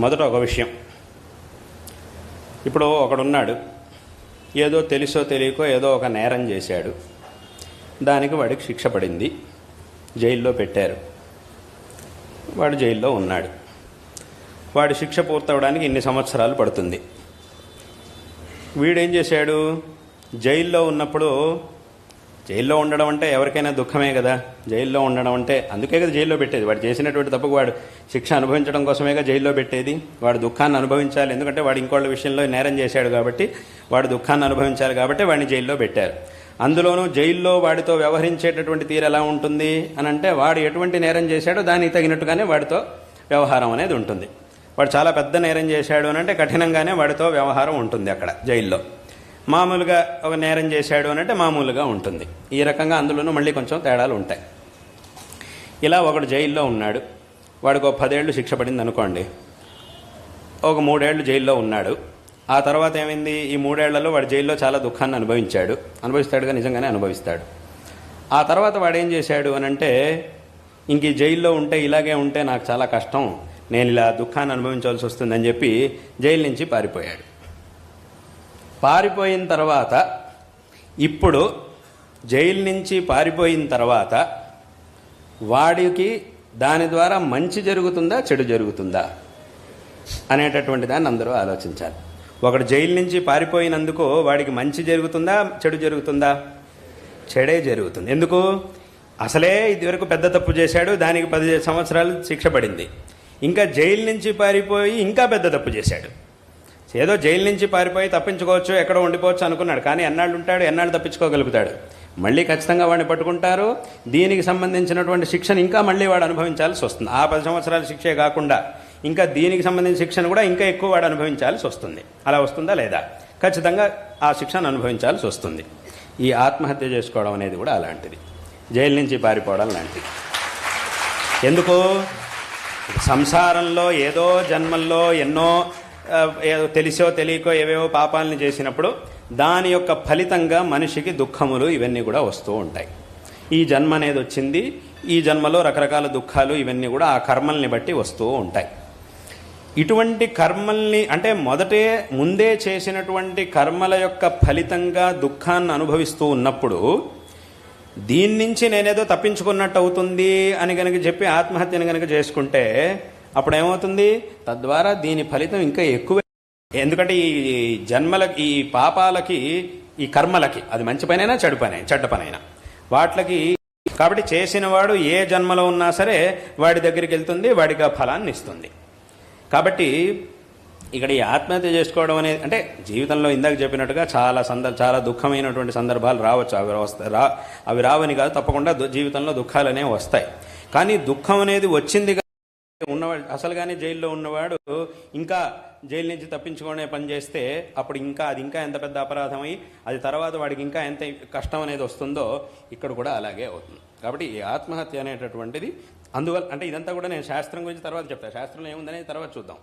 మొదట ఒక విషయం. ఇప్పుడు ఒకడున్నాడు. ఏదో తెలుసో తెలియకో ఏదో ఒక నేరం చేశాడు. దానికి వాడికి శిక్ష పడింది. జైల్లో పెట్టారు. వాడు జైల్లో ఉన్నాడు. వాడి శిక్ష పూర్తవడానికి ఇన్ని సంవత్సరాలు పడుతుంది. వీడేం చేశాడు? జైల్లో ఉన్నప్పుడు జైల్లో ఉండడం అంటే ఎవరికైనా దుఃఖమే కదా? జైల్లో ఉండడం అంటే అందుకే కదా జైల్లో పెట్టేది. వాడు చేసినటువంటి తప్పుకు వాడు శిక్ష అనుభవించడం కోసమేగా జైల్లో పెట్టేది. వాడు దుఃఖాన్ని అనుభవించాలి. ఎందుకంటే వాడు ఇంకోళ్ళ విషయంలో నేరం చేశాడు కాబట్టి వాడు దుఃఖాన్ని అనుభవించాలి కాబట్టి వాడిని జైల్లో పెట్టారు. అందులోనూ జైల్లో వాడితో వ్యవహరించేటటువంటి తీరు ఎలా ఉంటుంది అని అంటే వాడు ఎటువంటి నేరం చేశాడో దానికి తగినట్టుగానే వాడితో వ్యవహారం అనేది ఉంటుంది. వాడు చాలా పెద్ద నేరం చేశాడు అని అంటే కఠినంగానే వాడితో వ్యవహారం ఉంటుంది అక్కడ జైల్లో. మామూలుగా ఒక నేరం చేశాడు అని అంటే మామూలుగా ఉంటుంది. ఈ రకంగా అందులోనూ మళ్ళీ కొంచెం తేడాలు ఉంటాయి. ఇలా ఒకడు జైల్లో ఉన్నాడు. వాడికి ఒక పదేళ్ళు శిక్ష పడింది అనుకోండి. ఒక మూడేళ్ళు జైల్లో ఉన్నాడు. ఆ తర్వాత ఏమైంది? ఈ మూడేళ్ళలో వాడు జైల్లో చాలా దుఃఖాన్ని అనుభవించాడు. అనుభవిస్తాడుగా నిజంగానే అనుభవిస్తాడు. ఆ తర్వాత వాడు ఏం చేశాడు అని అంటే ఇంక ఈ జైల్లో ఉంటే ఇలాగే ఉంటే నాకు చాలా కష్టం. నేను ఇలా దుఃఖాన్ని అనుభవించాల్సి వస్తుందని చెప్పి జైలు నుంచి పారిపోయాడు. పారిపోయిన తర్వాత ఇప్పుడు జైలు నుంచి పారిపోయిన తర్వాత వాడికి దాని ద్వారా మంచి జరుగుతుందా చెడు జరుగుతుందా అనేటటువంటి దాన్ని అందరూ ఆలోచించాలి. ఒకడు జైలు నుంచి పారిపోయినందుకు వాడికి మంచి జరుగుతుందా చెడు జరుగుతుందా? చెడే జరుగుతుంది. ఎందుకు? అసలే ఇదివరకు పెద్ద తప్పు చేశాడు దానికి పదిహేను సంవత్సరాలు శిక్ష పడింది. ఇంకా జైలు నుంచి పారిపోయి ఇంకా పెద్ద తప్పు చేశాడు. ఏదో జైలు నుంచి పారిపోయి తప్పించుకోవచ్చు ఎక్కడో ఉండిపోవచ్చు అనుకున్నాడు. కానీ ఎన్నాళ్ళు ఉంటాడు ఎన్నాళ్ళు తప్పించుకోగలుగుతాడు? మళ్ళీ ఖచ్చితంగా వాడిని పట్టుకుంటారు. దీనికి సంబంధించినటువంటి శిక్షను ఇంకా మళ్ళీ వాడు అనుభవించాల్సి వస్తుంది. ఆ పది సంవత్సరాల శిక్షే కాకుండా ఇంకా దీనికి సంబంధించిన శిక్షను కూడా ఇంకా ఎక్కువ వాడు అనుభవించాల్సి వస్తుంది. అలా వస్తుందా లేదా? ఖచ్చితంగా ఆ శిక్షను అనుభవించాల్సి వస్తుంది. ఈ ఆత్మహత్య చేసుకోవడం అనేది కూడా అలాంటిది. జైలు నుంచి పారిపోవడం లాంటిది. ఎందుకు? సంసారంలో ఏదో జన్మల్లో ఎన్నో తెలిసో తెలియకో ఏవేవో పాపాలను చేసినప్పుడు దాని యొక్క ఫలితంగా మనిషికి దుఃఖములు ఇవన్నీ కూడా వస్తూ ఉంటాయి. ఈ జన్మ అనేది వచ్చింది. ఈ జన్మలో రకరకాల దుఃఖాలు ఇవన్నీ కూడా ఆ కర్మల్ని బట్టి వస్తూ ఉంటాయి. ఇటువంటి కర్మల్ని అంటే మొదటే ముందే చేసినటువంటి కర్మల యొక్క ఫలితంగా దుఃఖాన్ని అనుభవిస్తూ ఉన్నప్పుడు దీని నుంచి నేనేదో తప్పించుకున్నట్టు అవుతుంది అని కనుక చెప్పి ఆత్మహత్యను కనుక చేసుకుంటే అప్పుడు ఏమవుతుంది తద్వారా దీని ఫలితం ఇంకా ఎక్కువ. ఎందుకంటే ఈ జన్మలకి ఈ పాపాలకి ఈ కర్మలకి అది మంచి పనైనా చెడు పని చెడ్డ పనైనా. వాటికి కాబట్టి చేసినవాడు ఏ జన్మలో ఉన్నా సరే వాడి దగ్గరికి వెళ్తుంది వాడికి ఆ ఫలాన్ని ఇస్తుంది. కాబట్టి ఇక్కడ ఈ ఆత్మహత్య చేసుకోవడం అనేది అంటే జీవితంలో ఇందాక చెప్పినట్టుగా చాలా సందర్ చాలా దుఃఖమైనటువంటి సందర్భాలు రావచ్చు. అవి వస్తాయి రా అవి రావని కాదు తప్పకుండా జీవితంలో దుఃఖాలు అనేవి వస్తాయి. కానీ దుఃఖం అనేది వచ్చింది ఉన్నవాడు అసలుగానే జైల్లో ఉన్నవాడు ఇంకా జైలు నుంచి తప్పించుకునే పని చేస్తే అప్పుడు ఇంకా అది ఇంకా ఎంత పెద్ద అపరాధమై అది తర్వాత వాడికి ఇంకా ఎంత కష్టం అనేది వస్తుందో ఇక్కడ కూడా అలాగే అవుతుంది. కాబట్టి ఈ ఆత్మహత్య అనేటటువంటిది అందువల్ల అంటే ఇదంతా కూడా నేను శాస్త్రం గురించి తర్వాత చెప్తాను శాస్త్రంలో ఏముందనేది తర్వాత చూద్దాం.